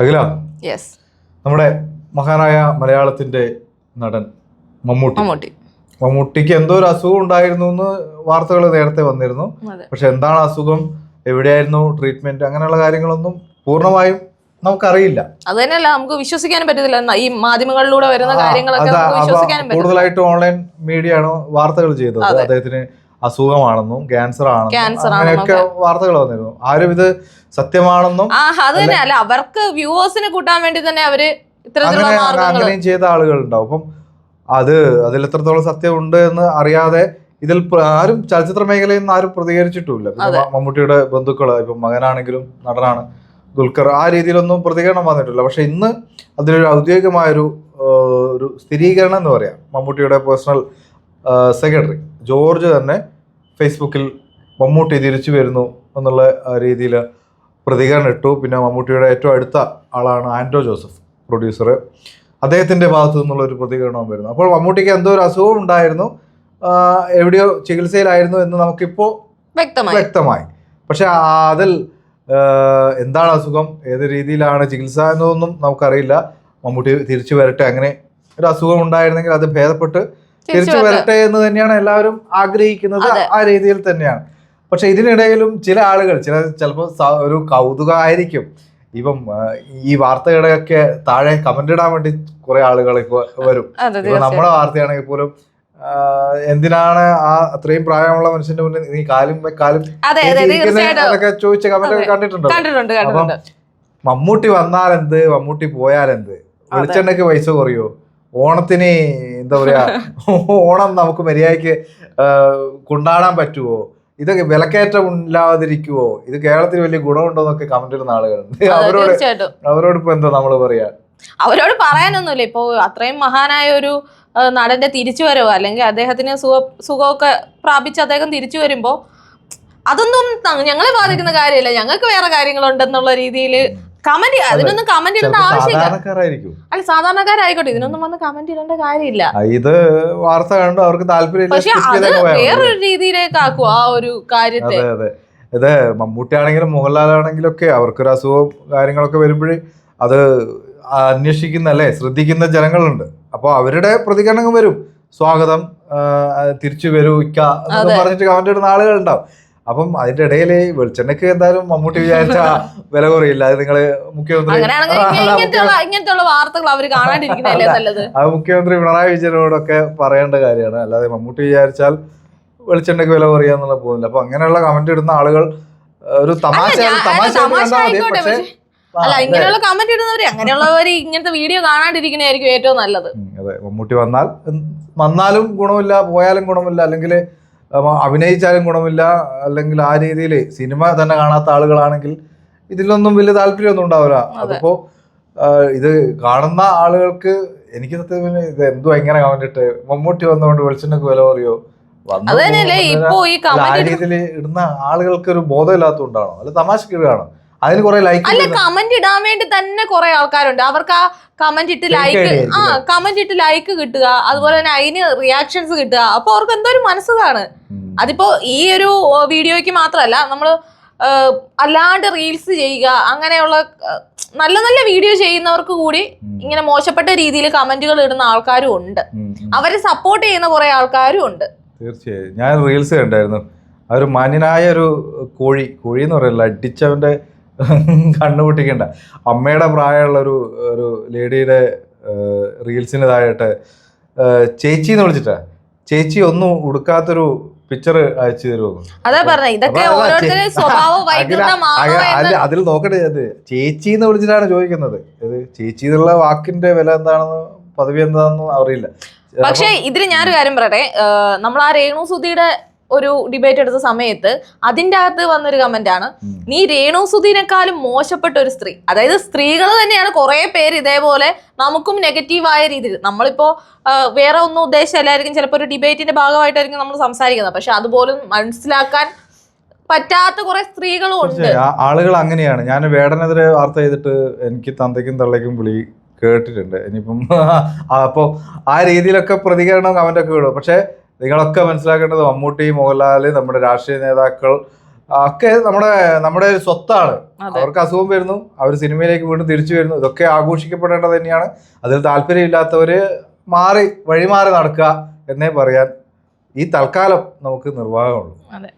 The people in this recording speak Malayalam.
അഖില യെസ് നമ്മുടെ മഹാനായ മലയാളത്തിന്റെ നടൻ മമ്മൂട്ടി. മമ്മൂട്ടി. മമ്മൂട്ടിക്ക് എന്തോ ഒരു അസുഖം ഉണ്ടായിരുന്നു എന്ന് വാർത്തകൾ നേരത്തെ വന്നിരുന്നു. പക്ഷെ എന്താണ് അസുഖം? എവിടെയായിരുന്നു ട്രീറ്റ്മെന്റ് അങ്ങനെയുള്ള കാര്യങ്ങളൊന്നും പൂർണമായും നമുക്കറിയില്ല. അത് തന്നെയല്ല നമുക്ക് വിശ്വസിക്കാനും പറ്റത്തില്ല. ഈ മാധ്യമങ്ങളിലൂടെ വരുന്ന കാര്യങ്ങളൊക്കെ കൂടുതലായിട്ട് ഓൺലൈൻ മീഡിയ ആണ് വാർത്തകൾ ചെയ്തത് അദ്ദേഹത്തിന്? അസുഖമാണെന്നും ക്യാൻസർ ആണെന്നും അങ്ങനെയൊക്കെ വാർത്തകൾ വന്നിരുന്നു. ആരും ഇത് സത്യമാണെന്നും അത് തന്നെ. അല്ല അവർക്ക് വ്യൂവേഴ്സിനെ കൂട്ടാൻ വേണ്ടി തന്നെ അവർ അങ്ങനെയും ചെയ്ത ആളുകൾ ഉണ്ടാവും അപ്പം അത് അതിൽ എത്രത്തോളം സത്യം ഉണ്ട് എന്ന് അറിയാതെ ഇതിൽ ആരും ചലച്ചിത്ര മേഖലയിൽ നിന്ന് ആരും പ്രതികരിച്ചിട്ടുമില്ല. മമ്മൂട്ടിയുടെ ബന്ധുക്കൾ ഇപ്പം മകനാണെങ്കിലും നടനാണ് ദുൽഖർ ആ രീതിയിലൊന്നും പ്രതികരണം വന്നിട്ടില്ല. പക്ഷെ ഇന്ന് അതിലൊരു ഔദ്യോഗികമായൊരു ഒരു സ്ഥിരീകരണം എന്ന് പറയാം. മമ്മൂട്ടിയുടെ പേഴ്സണൽ സെക്രട്ടറി ജോർജ് തന്നെ ഫേസ്ബുക്കിൽ മമ്മൂട്ടി തിരിച്ചു വരുന്നു എന്നുള്ള രീതിയിൽ പ്രതികരണം ഇട്ടു. പിന്നെ മമ്മൂട്ടിയുടെ ഏറ്റവും അടുത്ത ആളാണ് ആൻഡ്രോ ജോസഫ് പ്രൊഡ്യൂസർ അദ്ദേഹത്തിന്റെ ഭാഗത്തു നിന്നുള്ള ഒരു പ്രതികരണവും വരുന്നു. അപ്പോൾ മമ്മൂട്ടിക്ക് എന്തോ ഒരു അസുഖം ഉണ്ടായിരുന്നു. എവിടെയോ ചികിത്സയിലായിരുന്നു എന്ന് നമുക്കിപ്പോൾ വ്യക്തമായി. വ്യക്തമായി. പക്ഷെ അതിൽ എന്താണ് അസുഖം? ഏത് രീതിയിലാണ് ചികിത്സ എന്നതൊന്നും നമുക്കറിയില്ല. മമ്മൂട്ടി തിരിച്ചു വരട്ടെ അങ്ങനെ ഒരു അസുഖം ഉണ്ടായിരുന്നെങ്കിൽ അത് ഭേദപ്പെട്ട് തിരിച്ചു വരട്ടെ. എന്ന് തന്നെയാണ് എല്ലാവരും ആഗ്രഹിക്കുന്നത് ആ രീതിയിൽ തന്നെയാണ്. പക്ഷെ ഇതിനിടയിലും ചില ആളുകൾ ചില ചിലപ്പോൾ ഒരു കൗതുകമായിരിക്കും ഇപ്പം ഈ വാർത്തകളുടെയൊക്കെ താഴെ കമന്റ് ഇടാൻ വേണ്ടി കുറെ ആളുകൾ ഇപ്പോൾ വരും. ഇപ്പൊ നമ്മുടെ വാർത്തയാണെങ്കിൽ പോലും എന്തിനാണ് ആ അത്രയും പ്രായമുള്ള മനുഷ്യന്റെ മുന്നിൽ നീ കാലും കാലും അതെ അതെ നീട്ടിയിരിക്കുന്നെ ചോദിച്ച കമന്റ്. കണ്ടിട്ടുണ്ടോ? കണ്ടിട്ടുണ്ട് അപ്പം മമ്മൂട്ടി വന്നാൽ എന്ത് മമ്മൂട്ടി പോയാൽ എന്ത് വെളിച്ചെണ്ണയ്ക്ക് പൈസ കുറയോ? ഓണത്തിന് എന്താ പറയാ ഓണം നമുക്ക് മര്യാദയ്ക്ക് കൊണ്ടാടാൻ പറ്റുമോ ഇതൊക്കെ വിലക്കയറ്റം ഇല്ലാതിരിക്കുവോ? ഇത് കേരളത്തിന് വലിയ ഗുണമുണ്ടോ എന്നൊക്കെ കമന്റ് ഇടുന്ന ആളുകളുണ്ട്. അവരോട് അവരോട് ഇപ്പൊ എന്താ നമ്മൾ പറയാ? അവരോട് പറയാനൊന്നുമില്ല. ഇപ്പൊ അത്രയും മഹാനായ ഒരു നടന്റെ തിരിച്ചു വരവോ അല്ലെങ്കിൽ അദ്ദേഹത്തിന് സുഖ സുഖമൊക്കെ പ്രാപിച്ച് അദ്ദേഹം തിരിച്ചു വരുമ്പോ അതൊന്നും ഞങ്ങളെ ബാധിക്കുന്ന കാര്യമില്ല. ഞങ്ങൾക്ക് വേറെ കാര്യങ്ങളുണ്ടെന്നുള്ള രീതിയിൽ കമന്റ് അതിനൊന്നും കമന്റ് ഇടേണ്ട ആവശ്യമില്ല. അല്ല സാധാരണക്കാരായിക്കോട്ടെ ഇതിനൊന്നും വന്ന് കമന്റ് ഇടേണ്ട കാര്യമില്ല. ഇത് വാർത്ത കണ്ടു അവർക്ക് താല്പര്യം പക്ഷെ അത് വേറൊരു രീതിയിലേക്ക് ആക്കും ആ ഒരു കാര്യത്തെ. ഇത് മമ്മൂട്ടി ആണെങ്കിലും മോഹൻലാൽ ആണെങ്കിലും ഒക്കെ അവർക്കൊരു അസുഖവും കാര്യങ്ങളൊക്കെ വരുമ്പോഴേ അത് അന്വേഷിക്കുന്ന അല്ലേ ശ്രദ്ധിക്കുന്ന ജനങ്ങളുണ്ട്. അപ്പോൾ അവരുടെ പ്രതികരണങ്ങൾ വരും. സ്വാഗതം തിരിച്ചു വരൂ ഇക്ക എന്നൊക്കെ പറഞ്ഞിട്ട് കമന്റ് ഇടുന്ന ആളുകളുണ്ടാവും. അപ്പം അതിന്റെ ഇടയിൽ വെളിച്ചെണ്ണയ്ക്ക് എന്തായാലും മമ്മൂട്ടി വിചാരിച്ച വില കുറയില്ല. അത് നിങ്ങൾ മുഖ്യമന്ത്രി അത് മുഖ്യമന്ത്രി പിണറായി വിജയനോടൊക്കെ പറയേണ്ട കാര്യമാണ്. അല്ലാതെ മമ്മൂട്ടി വിചാരിച്ചാൽ വെളിച്ചെണ്ണയ്ക്ക് വില കുറയാന്നുള്ള പോകുന്നില്ല. അപ്പൊ അങ്ങനെയുള്ള കമന്റ് ഇടുന്ന ആളുകൾ ഒരു തമാശ തമാശ പക്ഷേ അല്ല ഇങ്ങനെയുള്ള കമന്റ് ഇടുന്നവര് അങ്ങനെയുള്ളവര് ഇങ്ങനത്തെ വീഡിയോ കാണാണ്ടിരിക്കുന്നതായിരിക്കും ഏറ്റവും നല്ലത്. അതെ. മമ്മൂട്ടി വന്നാൽ വന്നാലും ഗുണമില്ല പോയാലും ഗുണമില്ല അല്ലെങ്കിൽ അഭിനയിച്ചാലും ഗുണമില്ല അല്ലെങ്കിൽ ആ രീതിയിൽ സിനിമ തന്നെ കാണാത്ത ആളുകളാണെങ്കിൽ ഇതിലൊന്നും വലിയ താല്പര്യമൊന്നും ഉണ്ടാവില്ല. അതിപ്പോ ഇത് കാണുന്ന ആളുകൾക്ക് എനിക്ക് സത്യം ഇത് എന്തോ എങ്ങനെ കമന്റ് ഇട്ട് മമ്മൂട്ടി വന്നുകൊണ്ട് വെളിച്ചെണ്ണക്ക് വില പറയോ? ഇടുന്ന ആളുകൾക്ക് ഒരു ബോധമില്ലാത്തതുകൊണ്ടാണോ അല്ല തമാശക്ക് ഇടുകയാണോ അതിന് കുറെ ലൈക്ക് അല്ല കമന്റ് ഇടാൻ വേണ്ടി തന്നെ കുറെ ആൾക്കാരുണ്ട്. അവർക്ക് ആ കമന്റ് ഇട്ട് ലൈക്ക് ആ കമന്റ് ഇട്ട് ലൈക്ക് കിട്ടുക. അതുപോലെ തന്നെ അതിന് റിയാക്ഷൻസ് കിട്ടുക. അപ്പൊ അവർക്ക് എന്തോ ഒരു മനസ്സുകാണ് അതിപ്പോ ഈ ഒരു വീഡിയോയ്ക്ക് മാത്രമല്ല നമ്മൾ അല്ലാണ്ട് റീൽസ് ചെയ്യുക അങ്ങനെയുള്ള നല്ല നല്ല വീഡിയോ ചെയ്യുന്നവർക്ക് കൂടി ഇങ്ങനെ മോശപ്പെട്ട രീതിയിൽ കമന്റുകൾ ഇടുന്ന ആൾക്കാരും ഉണ്ട്. അവരെ സപ്പോർട്ട് ചെയ്യുന്ന കുറെ ആൾക്കാരും ഉണ്ട്. തീർച്ചയായും. ഞാൻ റീൽസ് കണ്ടായിരുന്നു. ഒരു മാന്യനായ ഒരു കോഴി കോഴി എന്ന് പറയുന്നത് അടിച്ചവന്റെ കണ്ണു പൊട്ടിക്കണ്ട. അമ്മയുടെ പ്രായമുള്ള ഒരു ഒരു ലേഡിയുടെ റീൽസിന് താഴെട്ട് ചേച്ചി എന്ന് വിളിച്ചിട്ടാ. ചേച്ചി ഒന്നും ഉടുക്കാത്തൊരു പിക്ചർ അയച്ചു തരുമോ അതാ പറഞ്ഞ ഇതൊക്കെ അതിൽ നോക്കട്ടെ അത് ചേച്ചി എന്ന് വിളിച്ചിട്ടാണ് ചോദിക്കുന്നത്. ഇത് ചേച്ചി എന്നുള്ള വാക്കിന്റെ വില എന്താണെന്ന് പദവി എന്താണെന്ന് അറിയില്ല. പക്ഷേ ഇതിൽ ഞാനൊരു കാര്യം പറയട്ടെ നമ്മൾ ആ രേണു സുധിയുടെ ഒരു ഡിബേറ്റ് എടുത്ത സമയത്ത് അതിന്റെ അകത്ത് വന്നൊരു കമന്റ് ആണ്. നീ രേണു സുധീനേക്കാളും മോശപ്പെട്ട ഒരു സ്ത്രീ. അതായത് സ്ത്രീകൾ തന്നെയാണ് കുറേ പേര് ഇതേപോലെ നമുക്കും നെഗറ്റീവായ രീതിയിൽ. നമ്മളിപ്പോ ആ, വേറെ ഒന്നും ഉദ്ദേശമല്ലായിരിക്കും ചിലപ്പോൾ ഒരു ഡിബേറ്റിന്റെ ഭാഗമായിട്ടായിരിക്കും നമ്മൾ സംസാരിക്കുന്നത്. പക്ഷെ അതുപോലും മനസ്സിലാക്കാൻ പറ്റാത്ത കുറെ സ്ത്രീകളും ഉണ്ട്. ആളുകൾ അങ്ങനെയാണ്. ഞാൻ വേടനെതിരെ വാർത്ത ചെയ്തിട്ട് എനിക്ക് തന്തയ്ക്കും തള്ളയ്ക്കും വിളി കേട്ടിട്ടുണ്ട്. ഇനിയിപ്പം അപ്പോൾ ആ രീതിയിലൊക്കെ പ്രതികരണം കമന്റൊക്കെ വിടും പക്ഷേ നിങ്ങളൊക്കെ മനസ്സിലാക്കേണ്ടത് മമ്മൂട്ടി മോഹൻലാൽ നമ്മുടെ രാഷ്ട്രീയ നേതാക്കൾ ഒക്കെ നമ്മുടെ നമ്മുടെ ഒരു സ്വത്താണ്. അവർക്ക് അസുഖം വരുന്നു അവർ സിനിമയിലേക്ക് വീണ്ടും തിരിച്ചു വരുന്നു. ഇതൊക്കെ ആഘോഷിക്കപ്പെടേണ്ടത് തന്നെയാണ്. അതിൽ താല്പര്യമില്ലാത്തവർ മാറി വഴിമാറി നടക്കുക എന്നേ പറയാൻ ഈ തൽക്കാലം നമുക്ക് നിർവാഹമുള്ളൂ. അതെ.